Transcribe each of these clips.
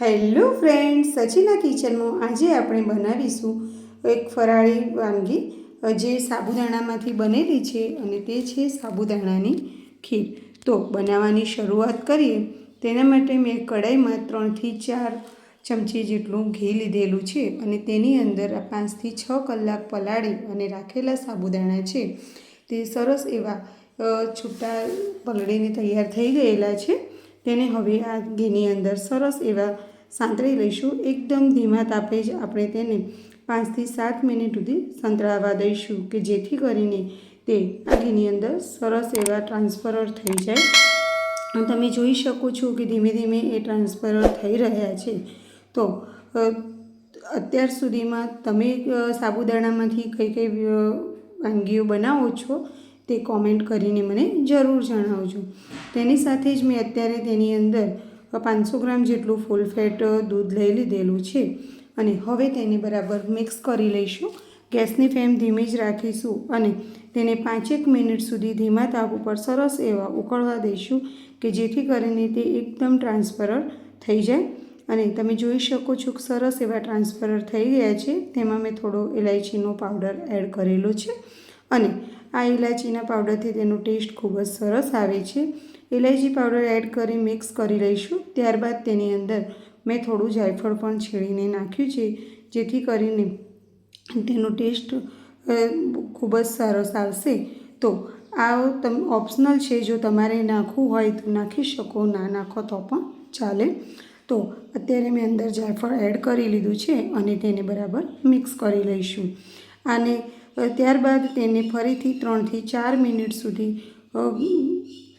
Hello friends, સચિના કિચનમાં આજે આપણે બનાવીશું એક ફરાળી વાનગી જે સાબુદાણામાંથી બનેલી છે અને તે છે સાબુદાણાની ખીર. તો બનાવવાની શરૂઆત કરીએ. તેના માટે મેં કડાઈમાં ત્રણથી ચાર ચમચી જેટલું ઘી લીધેલું છે અને તેની અંદર પાંચથી છ કલાક પલાળી અને રાખેલા સાબુદાણા છે. તે સરસ એવા છૂટા પલળીને તૈયાર થઈ ગયેલા છે. તેને હવે આ ઘીની અંદર સરસ એવા સાંતળી લઈશું. એકદમ ધીમા તાપે જ આપણે તેને પાંચથી સાત મિનિટ સુધી સંતળાવા દઈશું કે જેથી કરીને તે આ અંદર સરસ એવા ટ્રાન્સફરર થઈ જાય. તમે જોઈ શકો છો કે ધીમે ધીમે એ ટ્રાન્સફરર થઈ રહ્યા છે. તો અત્યાર સુધીમાં તમે સાબુદાણામાંથી કઈ કઈ વાનગીઓ બનાવો છો તે કોમેન્ટ કરીને મને જરૂર જણાવજો. તેની સાથે જ મેં અત્યારે તેની અંદર પાંચસો ગ્રામ જેટલું ફૂલ ફેટ દૂધ લઈ લીધેલું છે. અને હવે તેને બરાબર મિક્સ કરી લઈશું. ગેસની ફ્લેમ ધીમી જ રાખીશું અને તેને પાંચેક મિનિટ સુધી ધીમા તાપ ઉપર સરસ એવા ઉકળવા દઈશું કે જેથી કરીને તે એકદમ ટ્રાન્સફરર થઈ જાય. અને તમે જોઈ શકો છો કે સરસ એવા ટ્રાન્સફરર થઈ ગયા છે. તેમાં મેં થોડો ઇલાયચીનો પાવડર એડ કરેલો છે. અને આ ઇલાયચીના પાવડરથી તેનો ટેસ્ટ ખૂબ જ સરસ આવે છે. ઇલાયચી પાવડર એડ કરી મિક્સ કરી લઈશું. ત્યારબાદ તેની અંદર મેં થોડું જાયફળ પણ છીણીને નાખ્યું છે, જેથી કરીને તેનો ટેસ્ટ ખૂબ જ સરસ આવશે. તો આ તમ, ઓપ્શનલ છે, જો તમારે નાખવું હોય તો નાખી શકો, ના નાખો તો પણ ચાલે. તો અત્યારે મેં અંદર જાયફળ એડ કરી લીધું છે અને તેને બરાબર મિક્સ કરી લઈશું. અને ત્યારબાદ તેને ફરીથી ત્રણથી ચાર મિનિટ સુધી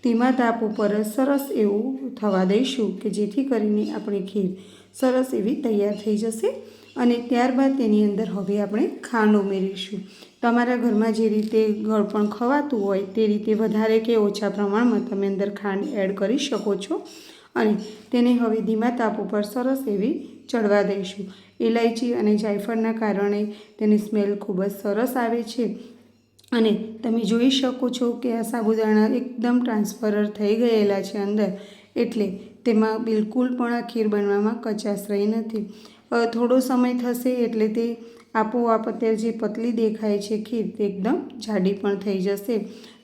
ધીમા તાપ ઉપર સરસ એવું થવા દઈશું કે જેથી કરીને આપણી ખીર સરસ એવી તૈયાર થઈ જશે અને ત્યારબાદ તેની અંદર હવે આપણે ખાંડ ઉમેરીશું. તમારા ઘરમાં જે રીતે ગળપણ ખવાતું હોય તે રીતે વધારે કે ઓછા પ્રમાણમાં તમે અંદર ખાંડ એડ કરી શકો છો અને તેને હવે ધીમા તાપ ઉપર સરસ એવી ચડવા દઈશું. ઇલાયચી અને જાયફળના કારણે તેની સ્મેલ ખૂબ જ સરસ આવે છે અને તમે જોઈ શકો છો કે આ સાબુદાણા એકદમ ટ્રાન્સફરર થઈ ગયેલા છે અંદર. એટલે તેમાં બિલકુલ પણ આ ખીર બનવામાં કચાશ રહી નથી. થોડો સમય થશે એટલે તે આપોઆપ અત્યારે જે પતલી દેખાય છે ખીર તે એકદમ જાડી પણ થઈ જશે.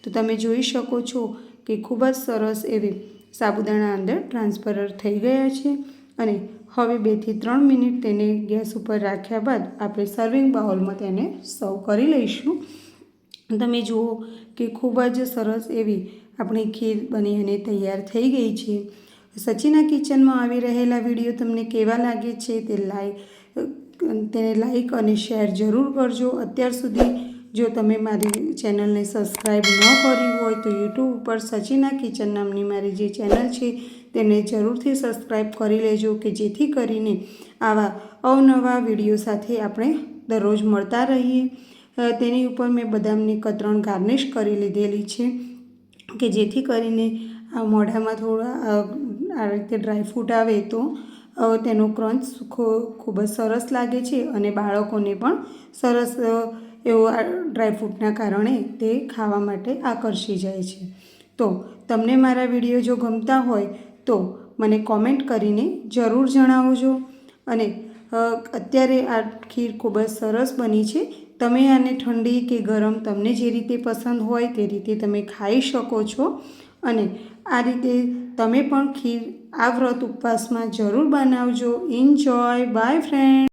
તો તમે જોઈ શકો છો કે ખૂબ જ સરસ એવી સાબુદાણા અંદર ટ્રાન્સફરર થઈ ગયા છે. અને હવે બેથી ત્રણ મિનિટ તેને ગેસ ઉપર રાખ્યા બાદ આપણે સર્વિંગ બાઉલમાં તેને સર્વ કરી લઈશું. તમે જુઓ કે ખૂબ જ સરસ એવી આપણી ખીર બની અને તૈયાર થઈ ગઈ છે. સચિના કિચનમાં આવી રહેલા વીડિયો તમને કેવા લાગે છે તે લાઈક તેને લાઈક અને શેર જરૂર કરજો. અત્યાર સુધી જો તમે મારી ચેનલને સબસ્ક્રાઈબ ન કરી હોય તો યુટ્યુબ ઉપર સચિના કિચન નામની મારી જે ચેનલ છે તેને જરૂરથી સબસ્ક્રાઈબ કરી લેજો કે જેથી કરીને આવા અવનવા વીડિયો સાથે આપણે દરરોજ મળતા રહીએ. તેની ઉપર મેં બદામની કતરણ ગાર્નિશ કરી લીધેલી છે, કે જેથી કરીને આ મોઢામાં થોડા આ રીતે ડ્રાયફ્રૂટ આવે તો તેનો ક્રંચ ખૂબ જ સરસ લાગે છે અને બાળકોને પણ સરસ એવો આ ડ્રાયફ્રૂટના કારણે તે ખાવા માટે આકર્ષી જાય છે. તો તમને મારા વીડિયો જો ગમતા હોય તો મને કોમેન્ટ કરીને જરૂર જણાવજો. અને અત્યારે આ ખીર ખૂબ જ સરસ બની છે તમે આને ઠંડી કે ગરમ તમને જે રીતે પસંદ હોય તે રીતે તમે ખાઈ શકો છો. અને આ રીતે તમે પણ ખીર આ વ્રત ઉપવાસમાં જરૂર બનાવજો. Enjoy by friend